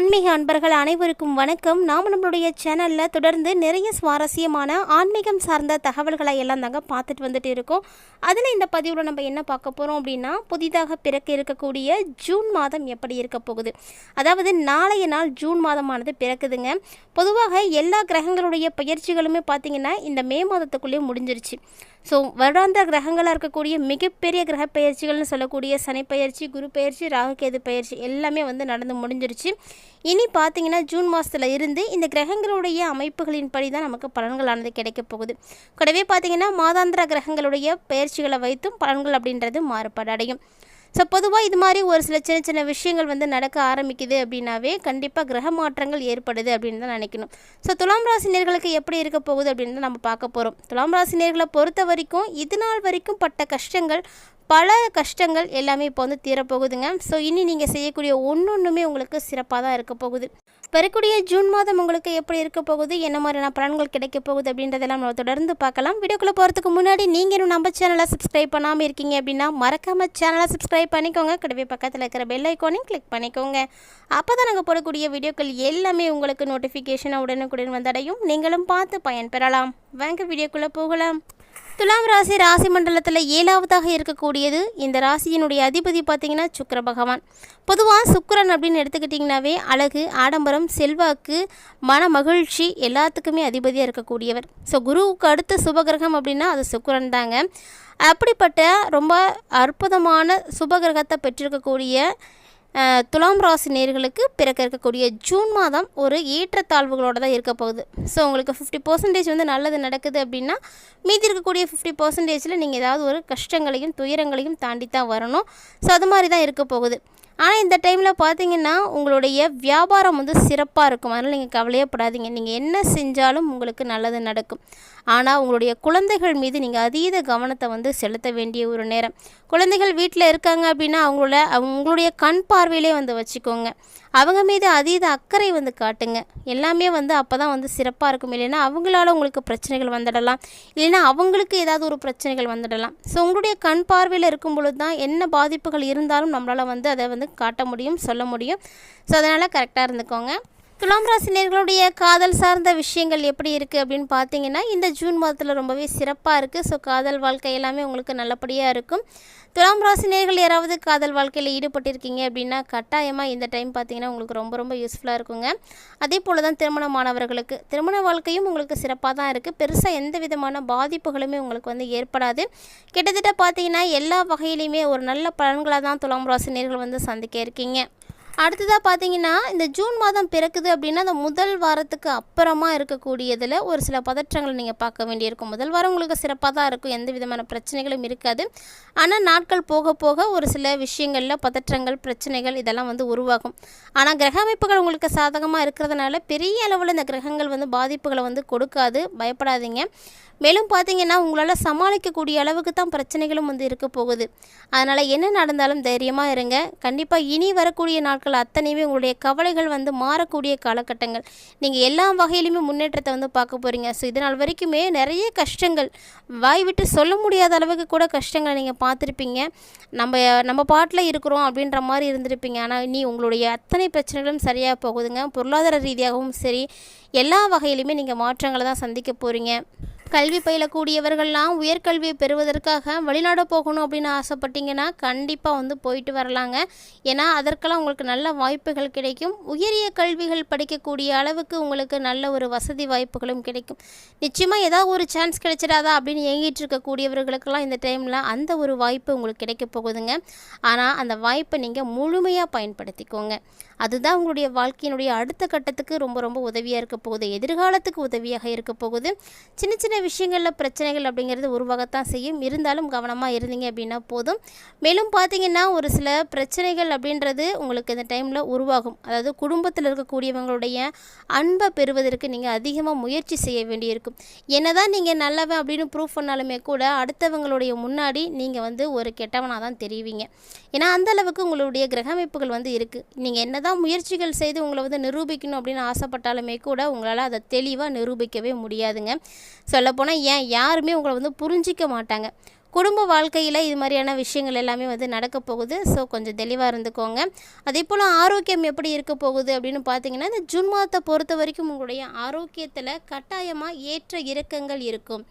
ஆன்மீக அன்பர்கள் அனைவருக்கும் வணக்கம். நாம் நம்மளுடைய சேனலில் தொடர்ந்து நிறைய சுவாரஸ்யமான ஆன்மீகம் சார்ந்த தகவல்களை எல்லாம் தாங்க பார்த்துட்டு வந்துட்டு இருக்கோம். அதில் இந்த பதிவில் நம்ம என்ன பார்க்க போகிறோம் அப்படின்னா புதிதாக பிறக்க இருக்கக்கூடிய ஜூன் மாதம் எப்படி இருக்க போகுது? அதாவது நாளைய நாள் ஜூன் மாதமானது பிறக்குதுங்க. பொதுவாக எல்லா கிரகங்களுடைய பயிற்சிகளுமே பார்த்திங்கன்னா இந்த மே மாதத்துக்குள்ளேயே முடிஞ்சிருச்சு. ஸோ வருடாந்த கிரகங்களாக இருக்கக்கூடிய மிகப்பெரிய கிரக பயிற்சிகள்னு சொல்லக்கூடிய சனி பயிற்சி குரு பயிற்சி ராகுகேது பயிற்சி எல்லாமே வந்து நடந்து முடிஞ்சிருச்சு. இனி பார்த்தீங்கன்னா ஜூன் மாதத்தில் இருந்து இந்த கிரகங்களுடைய அமைப்புகளின் படி தான் நமக்கு பலன்களானது கிடைக்கப் போகுது. கூடவே பார்த்தீங்கன்னா மாதாந்திர கிரகங்களுடைய பயிற்சிகளை வைத்தும் பலன்கள் அப்படின்றது மாறுபாடு அடையும். ஸோ பொதுவாக இது மாதிரி ஒரு சில சின்ன சின்ன விஷயங்கள் வந்து நடக்க ஆரம்பிக்குது அப்படின்னாவே கண்டிப்பாக கிரக மாற்றங்கள் ஏற்படுது அப்படின்னு தான் நினைக்கணும். ஸோ துலாம் ராசினியர்களுக்கு எப்படி இருக்க போகுது அப்படின்னு தான் நம்ம பார்க்க போகிறோம் துலாம் ராசினியர்களை பொறுத்த வரைக்கும் இது நாள் வரைக்கும் பட்ட கஷ்டங்கள் பல கஷ்டங்கள் எல்லாமே இப்போ வந்து தீரப்போகுதுங்க. ஸோ இனி நீங்கள் செய்யக்கூடிய ஒன்று ஒன்றுமே உங்களுக்கு சிறப்பாக தான் இருக்க போகுது. வரக்கூடிய ஜூன் மாதம் உங்களுக்கு எப்படி இருக்க போகுது? என்ன மாதிரியான பலன்கள் கிடைக்க போகுது? அப்படின்றதெல்லாம் நம்ம தொடர்ந்து பார்க்கலாம். வீடியோக்குள்ளே போகிறதுக்கு முன்னாடி நீங்கள் நம்ம சேனலை சப்ஸ்கிரைப் பண்ணாமல் இருக்கீங்க அப்படின்னா மறக்காமல் சேனலை சப்ஸ்கிரைப் பண்ணிக்கோங்க. கூடவே பக்கத்தில் இருக்கிற பெல் ஐக்கானையும் கிளிக் பண்ணிக்கோங்க. அப்போ தான் நாங்கள் போடக்கூடிய வீடியோக்கள் எல்லாமே உங்களுக்கு நோட்டிஃபிகேஷனாக உடனுக்குடன் வந்தடையும். நீங்களும் பார்த்து பயன்பெறலாம். வாங்க வீடியோக்குள்ளே போகலாம். துலாம் ராசி ராசி மண்டலத்தில் ஏழாவதாக இருக்கக்கூடியது. இந்த ராசியினுடைய அதிபதி பார்த்திங்கன்னா சுக்கர பகவான். பொதுவாக சுக்கரன் அப்படின்னு எடுத்துக்கிட்டிங்கனாவே அழகு ஆடம்பரம் செல்வாக்கு மன மகிழ்ச்சி எல்லாத்துக்குமே அதிபதியாக இருக்கக்கூடியவர். ஸோ குருவுக்கு அடுத்த சுபகிரகம் அப்படின்னா அது சுக்கரன் தாங்க. அப்படிப்பட்ட ரொம்ப அற்புதமான சுபகிரகத்தை பெற்றிருக்கக்கூடிய துலாம் ராசி நேர்களுக்கு பிறக்க இருக்கக்கூடிய ஜூன் மாதம் ஒரு ஏற்றத்தாழ்வுகளோடு தான் இருக்க போகுது. ஸோ உங்களுக்கு ஃபிஃப்டி பர்சன்டேஜ் வந்து நல்லது நடக்குது அப்படின்னா மீதி இருக்கக்கூடிய ஃபிஃப்டி பர்சன்டேஜில் நீங்கள் ஏதாவது ஒரு கஷ்டங்களையும் துயரங்களையும் தாண்டி தான் வரணும். ஸோ அது மாதிரி தான் இருக்க போகுது. ஆனால் இந்த டைமில் பார்த்தீங்கன்னா உங்களுடைய வியாபாரம் வந்து சிறப்பாக இருக்கும். அதனால் நீங்கள் கவலையப்படாதீங்க நீங்கள் என்ன செஞ்சாலும் உங்களுக்கு நல்லது நடக்கும். ஆனால் உங்களுடைய குழந்தைகள் மீது நீங்கள் அதீத கவனத்தை வந்து செலுத்த வேண்டிய ஒரு நேரம். குழந்தைகள் வீட்டில் இருக்காங்க அப்படின்னா அவங்களோட உங்களுடைய கண் பார்வையிலே வந்து வச்சுக்கோங்க. அவங்க மீது அதீத அக்கறை வந்து காட்டுங்க. எல்லாமே வந்து அப்போ தான் வந்து சிறப்பாக இருக்கும். இல்லைன்னா அவங்களால உங்களுக்கு பிரச்சனைகள் வந்துடலாம். இல்லைன்னா அவங்களுக்கு ஏதாவது ஒரு பிரச்சனைகள் வந்துடலாம். ஸோ உங்களுடைய கண் பார்வையில் இருக்கும் பொழுது தான் என்ன பாதிப்புகள் இருந்தாலும் நம்மளால் வந்து அதை வந்து காட்ட முடியும் சொல்ல முடியும். ஸோ அதனால் கரெக்டாக இருந்துக்கோங்க. துலாம் ராசினியர்களுடைய காதல் சார்ந்த விஷயங்கள் எப்படி இருக்குது அப்படின்னு பார்த்தீங்கன்னா இந்த ஜூன் மாதத்தில் ரொம்பவே சிறப்பாக இருக்குது ஸோ காதல் வாழ்க்கை எல்லாமே உங்களுக்கு நல்லபடியாக இருக்கும். துலாம் ராசினியர்கள் யாராவது காதல் வாழ்க்கையில் ஈடுபட்டிருக்கீங்க அப்படின்னா கட்டாயமாக இந்த டைம் பார்த்தீங்கன்னா உங்களுக்கு ரொம்ப ரொம்ப யூஸ்ஃபுல்லாக இருக்குங்க. அதே போல் தான் திருமணமானவர்களுக்கு திருமண வாழ்க்கையும் உங்களுக்கு சிறப்பாக தான் இருக்குது பெருசாக எந்த விதமான பாதிப்புகளுமே உங்களுக்கு வந்து ஏற்படாது. கிட்டத்தட்ட பார்த்தீங்கன்னா எல்லா வகையிலையுமே ஒரு நல்ல பலன்களாக தான் துலாம் ராசினியர்கள் வந்து சந்திக்க இருக்கீங்க. அடுத்ததாக பார்த்தீங்கன்னா இந்த ஜூன் மாதம் பிறக்குது அப்படின்னா அந்த முதல் வாரத்துக்கு அப்புறமா இருக்கக்கூடியதில் ஒரு சில பதற்றங்களை நீங்கள் பார்க்க வேண்டியிருக்கும். முதல் வாரம் உங்களுக்கு சிறப்பாக தான் இருக்கும். எந்த விதமான பிரச்சனைகளும் இருக்காது. ஆனால் நாட்கள் போக போக ஒரு சில விஷயங்களில் பதற்றங்கள் பிரச்சனைகள் இதெல்லாம் வந்து உருவாகும். ஆனால் கிரக அமைப்புகள் உங்களுக்கு சாதகமாக இருக்கிறதுனால பெரிய அளவில் இந்த கிரகங்கள் வந்து பாதிப்புகளை வந்து கொடுக்காது. பயப்படாதீங்க. மேலும் பார்த்தீங்கன்னா உங்களால் சமாளிக்கக்கூடிய அளவுக்கு தான் பிரச்சனைகளும் வந்து இருக்க போகுது. அதனால் என்ன நடந்தாலும் தைரியமாக இருங்க. கண்டிப்பாக இனி வரக்கூடிய நாட்கள் அத்தனையுமே உங்களுடைய கவலைகள் வந்து மாறக்கூடிய காலகட்டங்கள். நீங்கள் எல்லா வகையிலுமே முன்னேற்றத்தை வந்து பார்க்க போகிறீங்க ஸோ இதனால் வரைக்குமே நிறைய கஷ்டங்கள் வாய் விட்டு சொல்ல முடியாத அளவுக்கு கூட கஷ்டங்களை நீங்கள் பார்த்துருப்பீங்க. நம்ம நம்ம பாட்டில் இருக்கிறோம் அப்படின்ற மாதிரி இருந்திருப்பீங்க. ஆனால் இனி உங்களுடைய அத்தனை பிரச்சனைகளும் சரியாக போகுதுங்க. பொருளாதார ரீதியாகவும் சரி எல்லா வகையிலுமே நீங்கள் மாற்றங்களை தான் சந்திக்க போகிறீங்க கல்வி பயிலக்கூடியவர்கள்லாம் உயர்கல்வியை பெறுவதற்காக வெளிநாடு போகணும் அப்படின்னு ஆசைப்பட்டீங்கன்னா கண்டிப்பாக வந்து போயிட்டு வரலாங்க. ஏன்னா அதற்கெல்லாம் உங்களுக்கு நல்ல வாய்ப்புகள் கிடைக்கும். உயரிய கல்விகள் படிக்கக்கூடிய அளவுக்கு உங்களுக்கு நல்ல ஒரு வசதி வாய்ப்புகளும் கிடைக்கும். நிச்சயமாக ஏதாவது ஒரு சான்ஸ் கிடைச்சிடாதா அப்படின்னு ஏங்கிட்டு இருக்கக்கூடியவர்களுக்கெல்லாம் இந்த டைமில் அந்த ஒரு வாய்ப்பு உங்களுக்கு கிடைக்க போகுதுங்க. ஆனால் அந்த வாய்ப்பை நீங்கள் முழுமையாக பயன்படுத்திக்கோங்க. அதுதான் உங்களுடைய வாழ்க்கையினுடைய அடுத்த கட்டத்துக்கு ரொம்ப ரொம்ப உதவியாக இருக்க போகுது. எதிர்காலத்துக்கு உதவியாக இருக்க போகுது. சின்ன சின்ன விஷயங்களில் பிரச்சனைகள் அப்படிங்கிறது உருவாகத்தான் செய்யும். இருந்தாலும் கவனமாக இருந்தீங்க அப்படின்னா போதும். மேலும் பார்த்தீங்கன்னா ஒரு சில பிரச்சனைகள் அப்படின்றது உங்களுக்கு இந்த டைமில் உருவாகும். அதாவது குடும்பத்தில் இருக்கக்கூடியவங்களுடைய அன்பை பெறுவதற்கு நீங்கள் அதிகமாக முயற்சி செய்ய வேண்டியிருக்கும். என்னதான் நீங்கள் நல்லவன் அப்படின்னு ப்ரூவ் பண்ணாலுமே கூட அடுத்தவங்களுடைய முன்னாடி நீங்கள் வந்து ஒரு கெட்டவனாக தான் தெரிவிங்க. ஏன்னா அந்த அளவுக்கு உங்களுடைய கிரக அமைப்புகள் வந்து இருக்குது நீங்கள் என்னதான் முயற்சிகள் செய்து உங்களை வந்து நிரூபிக்கணும் அப்படின்னு ஆசைப்பட்டாலுமே கூட உங்களால் அதை தெளிவாக நிரூபிக்கவே முடியாதுங்க. சொல்லப்போனால் ஏன்? யாருமே உங்களை வந்து புரிஞ்சிக்க மாட்டாங்க. குடும்ப வாழ்க்கையில் இது மாதிரியான விஷயங்கள் எல்லாமே வந்து நடக்க போகுது. ஸோ கொஞ்சம் தெளிவாக இருந்துக்கோங்க. அதே போல் ஆரோக்கியம் எப்படி இருக்க போகுது அப்படின்னு பார்த்தீங்கன்னா இந்த ஜூன் மாதத்தை பொறுத்த வரைக்கும் உங்களுடைய ஆரோக்கியத்தில் கட்டாயமாக ஏற்ற இறக்கங்கள் இருக்கும்.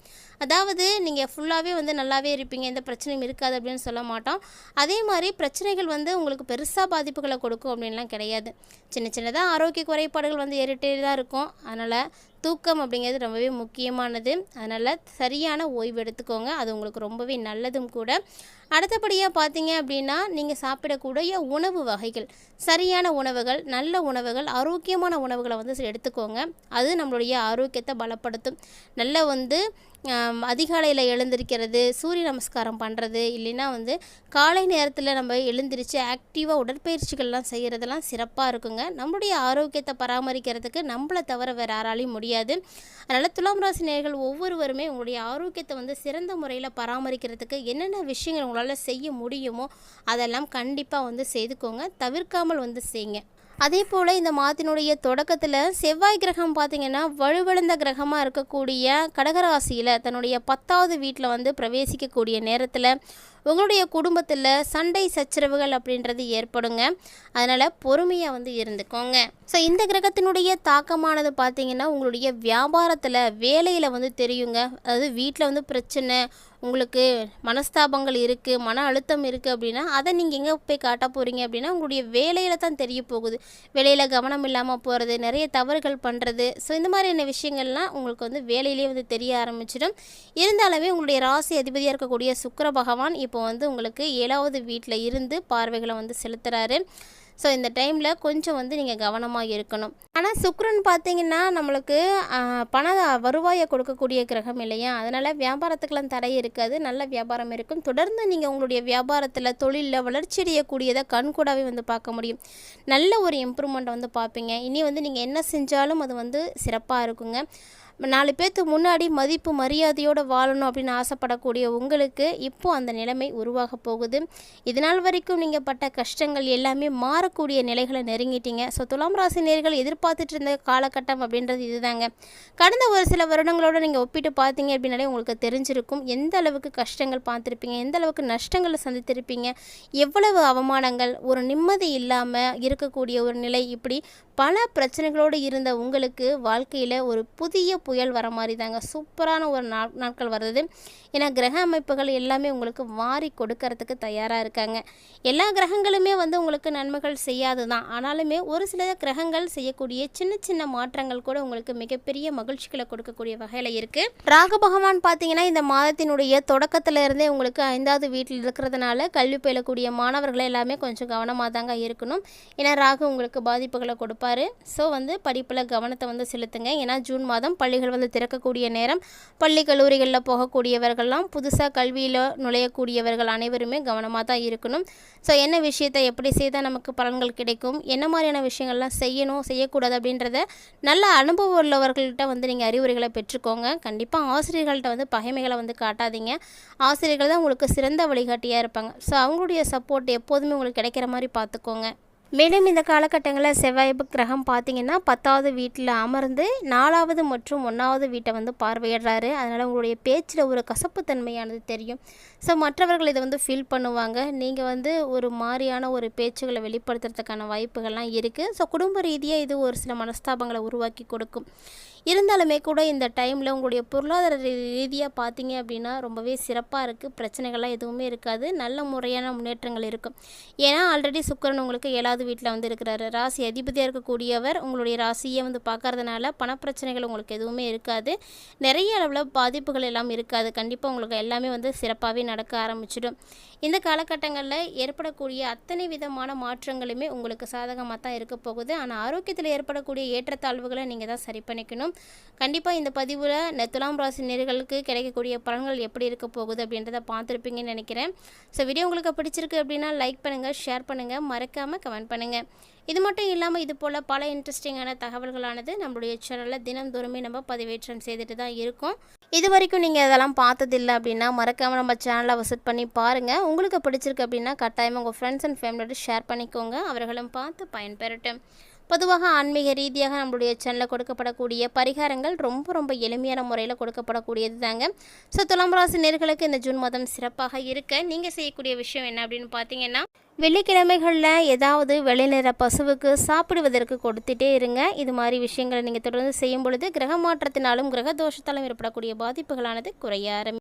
அதாவது நீங்கள் ஃபுல்லாகவே வந்து நல்லாவே இருப்பீங்க எந்த பிரச்சனையும் இருக்காது அப்படின்னு சொல்ல மாட்டோம். அதே மாதிரி பிரச்சனைகள் வந்து உங்களுக்கு பெருசாக பாதிப்புகளை கொடுக்கும் அப்படின்லாம் கிடையாது. சின்ன சின்னதாக ஆரோக்கிய குறைபாடுகள் வந்து ஏறிட்டே தான் இருக்கும். அதனால் தூக்கம் அப்படிங்கிறது ரொம்பவே முக்கியமானது. அதனால் சரியான ஓய்வு எடுத்துக்கோங்க. அது உங்களுக்கு ரொம்பவே நல்லதும் கூட. அடுத்தபடியாக பார்த்தீங்க அப்படின்னா நீங்கள் சாப்பிடக்கூடிய உணவு வகைகள். சரியான உணவுகள் நல்ல உணவுகள் ஆரோக்கியமான உணவுகளை வந்து எடுத்துக்கோங்க. அது நம்மளுடைய ஆரோக்கியத்தை பலப்படுத்தும். நல்ல வந்து அதிகாலையில் எழுந்திருக்கிறது சூரிய நமஸ்காரம் பண்ணுறது இல்லைன்னா வந்து காலை நேரத்தில் நம்ம எழுந்திரிச்சு ஆக்டிவாக உடற்பயிற்சிகள்லாம் செய்கிறதெல்லாம் சிறப்பாக இருக்குங்க. நம்மளுடைய ஆரோக்கியத்தை பராமரிக்கிறதுக்கு நம்மளை தவிர வேறு யாராலையும் முடியாது. அதனால் துலாம் ராசி நேர்கள் ஒவ்வொருவருமே உங்களுடைய ஆரோக்கியத்தை வந்து சிறந்த முறையில் பராமரிக்கிறதுக்கு என்னென்ன விஷயங்கள் உங்களால் செய்ய முடியுமோ அதெல்லாம் கண்டிப்பாக வந்து செய்துக்கோங்க. தவிர்க்காமல் வந்து செய்யுங்க. அதே போல் இந்த மாதத்தினுடைய தொடக்கத்தில் செவ்வாய் கிரகம் பார்த்திங்கன்னா வலுவிழந்த கிரகமாக இருக்கக்கூடிய கடகராசியில் தன்னுடைய பத்தாவது வீட்டில் வந்து பிரவேசிக்கக்கூடிய நேரத்தில் உங்களுடைய குடும்பத்தில் சண்டை சச்சரவுகள் அப்படின்றது ஏற்படுங்க. அதனால் பொறுமையாக வந்து இருந்துக்கோங்க. ஸோ இந்த கிரகத்தினுடைய தாக்கமானது பார்த்தீங்கன்னா உங்களுடைய வியாபாரத்தில் வேலையில் வந்து தெரியுங்க. அதாவது வீட்டில் வந்து பிரச்சனை உங்களுக்கு மனஸ்தாபங்கள் இருக்குது மன அழுத்தம் இருக்குது அப்படின்னா அதை நீங்கள் எங்கே போய் காட்ட போகிறீங்க அப்படின்னா உங்களுடைய வேலையில் தான் தெரிய போகுது. வேலையில் கவனம் இல்லாமல் போகிறது நிறைய தவறுகள் பண்ணுறது ஸோ இந்த மாதிரியான விஷயங்கள்லாம் உங்களுக்கு வந்து வேலையிலேயே வந்து தெரிய ஆரம்பிச்சிடும். இருந்தாலுமே உங்களுடைய ராசி அதிபதியாக இருக்கக்கூடிய சுக்கர பகவான் இப்போ வந்து உங்களுக்கு ஏழாவது வீட்டில் இருந்து பார்வைகளை வந்து செலுத்துகிறாரு ஸோ இந்த டைமில் கொஞ்சம் வந்து நீங்கள் கவனமாக இருக்கணும். ஆனால் சுக்ரன் பார்த்தீங்கன்னா நம்மளுக்கு பண வருவாயை கொடுக்கக்கூடிய கிரகம் இல்லையா? அதனால் வியாபாரத்துக்கெல்லாம் தடை இருக்காது. நல்ல வியாபாரம் இருக்கும். தொடர்ந்து நீங்கள் உங்களுடைய வியாபாரத்தில் தொழிலில் வளர்ச்சி அடையக்கூடியதை கண்கூடாவே வந்து பார்க்க முடியும். நல்ல ஒரு இம்ப்ரூவ்மெண்ட் வந்து பார்ப்பீங்க. இனி வந்து நீங்கள் என்ன செஞ்சாலும் அது வந்து சிறப்பாக இருக்குங்க. நாலு பேர்த்து முன்னாடி மதிப்பு மரியாதையோடு வாழணும் அப்படின்னு ஆசைப்படக்கூடிய உங்களுக்கு இப்போ அந்த நிலைமை உருவாக போகுது. இதனால் வரைக்கும் நீங்கள் பட்ட கஷ்டங்கள் எல்லாமே மாறக்கூடிய நிலைகளை நெருங்கிட்டீங்க. ஸோ துலாம் ராசி நேர்கள் எதிர்பார்த்துட்டு இருந்த காலகட்டம் அப்படின்றது இதுதாங்க. கடந்த ஒரு சில வருடங்களோட நீங்கள் ஒப்பிட்டு பார்த்தீங்க அப்படின்னாலே உங்களுக்கு தெரிஞ்சிருக்கும். எந்த அளவுக்கு கஷ்டங்கள் பார்த்துருப்பீங்க? எந்த அளவுக்கு நஷ்டங்களை சந்தித்திருப்பீங்க? எவ்வளவு அவமானங்கள்? ஒரு நிம்மதி இல்லாமல் இருக்கக்கூடிய ஒரு நிலை இப்படி பல பிரச்சனைகளோடு இருந்த உங்களுக்கு வாழ்க்கையில் ஒரு புதிய புயல் வர மாதிரி தாங்க. சூப்பரான ஒரு நாட்கள் வருது. ஏன்னா கிரக அமைப்புகள் எல்லாமே உங்களுக்கு வாரி கொடுக்கறதுக்கு தயாராக இருக்காங்க. எல்லா கிரகங்களுமே வந்து உங்களுக்கு நன்மைகள் செய்யாது தான் ஆனாலுமே ஒரு சில கிரகங்கள் செய்யக்கூடிய சின்ன சின்ன மாற்றங்கள் கூட உங்களுக்கு மிகப்பெரிய மகிழ்ச்சிகளை கொடுக்கக்கூடிய வகையில் இருக்குது ராகு பகவான் பார்த்தீங்கன்னா இந்த மாதத்தினுடைய தொடக்கத்திலிருந்தே உங்களுக்கு ஐந்தாவது வீட்டில் இருக்கிறதுனால கல்வி பயிலக்கூடிய மாணவர்கள் எல்லாமே கொஞ்சம் கவனமாக தாங்க இருக்கணும். ஏன்னா ராகு உங்களுக்கு பாதிப்புகளை கொடுப்பாரு. ஸோ வந்து படிப்பில் கவனத்தை வந்து செலுத்துங்க. ஏன்னா ஜூன் மாதம் பள்ளி பள்ளிகள் வந்து திறக்கக்கூடிய நேரம் பள்ளி கல்லூரிகளில் போகக்கூடியவர்கள்லாம் புதுசாக கல்வியில் நுழையக்கூடியவர்கள் அனைவருமே கவனமாக தான் இருக்கணும். ஸோ என்ன விஷயத்தை எப்படி செய்தால் நமக்கு பலன்கள் கிடைக்கும்? என்ன மாதிரியான விஷயங்கள்லாம் செய்யணும் செய்யக்கூடாது அப்படின்றத நல்ல அனுபவம் உள்ளவர்கள்ட்ட வந்து நீங்கள் அறிவுரைகளை பெற்றுக்கோங்க. கண்டிப்பாக ஆசிரியர்கள்ட்ட வந்து பகைமைகளை வந்து காட்டாதீங்க. ஆசிரியர்கள் தான் உங்களுக்கு சிறந்த வழிகாட்டியாக இருப்பாங்க. ஸோ அவங்களுடைய சப்போர்ட் எப்போதுமே உங்களுக்கு கிடைக்கிற மாதிரி பார்த்துக்கோங்க. மேலும் இந்த காலகட்டங்களில் செவ்வாய் கிரகம் பார்த்தீங்கன்னா பத்தாவது வீட்டில் அமர்ந்து நாலாவது மற்றும் ஒன்றாவது வீட்டை வந்து பார்வையிடுறாரு. அதனால் உங்களுடைய பேச்சில் ஒரு கசப்புத்தன்மையானது தெரியும். ஸோ மற்றவர்கள் இதை வந்து ஃபீல் பண்ணுவாங்க. நீங்கள் வந்து ஒரு மாதிரியான ஒரு பேச்சுகளை வெளிப்படுத்துறதுக்கான வாய்ப்புகள்லாம் இருக்குது ஸோ குடும்ப ரீதியாக இது ஒரு சில மனஸ்தாபங்களை உருவாக்கி கொடுக்கும். இருந்தாலுமே கூட இந்த டைமில் உங்களுடைய பொருளாதார ரீதியாக பார்த்தீங்க அப்படின்னா ரொம்பவே சிறப்பாக இருக்குது பிரச்சனைகள்லாம் எதுவுமே இருக்காது. நல்ல முறையான முன்னேற்றங்கள் இருக்கும். ஏன்னா ஆல்ரெடி சுக்கரன் உங்களுக்கு ஏழாவது வீட்டில் வந்து இருக்கிறாரு. ராசி அதிபதியாக இருக்கக்கூடியவர் உங்களுடைய ராசியை வந்து பார்க்கறதுனால பணப்பிரச்சனைகள் உங்களுக்கு எதுவுமே இருக்காது. நிறைய அளவில் பாதிப்புகள் எல்லாம் இருக்காது. கண்டிப்பாக உங்களுக்கு எல்லாமே வந்து சிறப்பாகவே நடக்க ஆரம்பிச்சிடும். இந்த காலகட்டங்களில் ஏற்படக்கூடிய அத்தனை விதமான மாற்றங்களுமே உங்களுக்கு சாதகமாக தான் இருக்க போகுது. ஆனால் ஆரோக்கியத்தில் ஏற்படக்கூடிய ஏற்றத்தாழ்வுகளை நீங்கள் தான் சரி பண்ணிக்கணும். கண்டிப்பாக இந்த பதிவில் துலாம் ராசி நேர்களுக்கு கிடைக்கக்கூடிய பலன்கள் எப்படி இருக்க போகுது அப்படின்றத பார்த்துருப்பீங்கன்னு நினைக்கிறேன். ஸோ வீடியோ உங்களுக்கு பிடிச்சிருக்கு அப்படின்னா லைக் பண்ணுங்கள் ஷேர் பண்ணுங்கள் மறக்காமல் கமெண்ட் பண்ணுங்கள் இது மட்டும் இல்லாமல் இது போல் பல இன்ட்ரெஸ்டிங்கான தகவல்களானது நம்மளுடைய சேனலில் தினந்தோறுமே நம்ம பதிவேற்றம் செய்துட்டு தான் இருக்கோம். இது வரைக்கும் நீங்கள் இதெல்லாம் பார்த்ததில்லை அப்படின்னா மறக்காமல் நம்ம சேனலை விசிட் பண்ணி பாருங்கள் உங்களுக்கு பிடிச்சிருக்கு அப்படின்னா கட்டாயமாக உங்கள் ஃப்ரெண்ட்ஸ் அண்ட் ஃபேமிலியோட ஷேர் பண்ணிக்கோங்க. அவர்களும் பார்த்து பயன்பெறட்டும். பொதுவாக ஆன்மீக ரீதியாக நம்மளுடைய சேனலில் கொடுக்கப்படக்கூடிய பரிகாரங்கள் ரொம்ப ரொம்ப எளிமையான முறையில் கொடுக்கப்படக்கூடியது தாங்க. ஸோ துலாம் ராசி நேர்களுக்கு இந்த ஜூன் மாதம் சிறப்பாக இருக்க நீங்கள் செய்யக்கூடிய விஷயம் என்ன அப்படின்னு பார்த்தீங்கன்னா வெள்ளிக்கிழமைகளில் ஏதாவது வெளிநிற பசுவுக்கு சாப்பிடுவதற்கு கொடுத்துட்டே இருங்க. இது மாதிரி விஷயங்களை நீங்கள் தொடர்ந்து செய்யும் பொழுது கிரக மாற்றத்தினாலும் கிரக தோஷத்தாலும் ஏற்படக்கூடிய பாதிப்புகளானது குறைய ஆரம்பி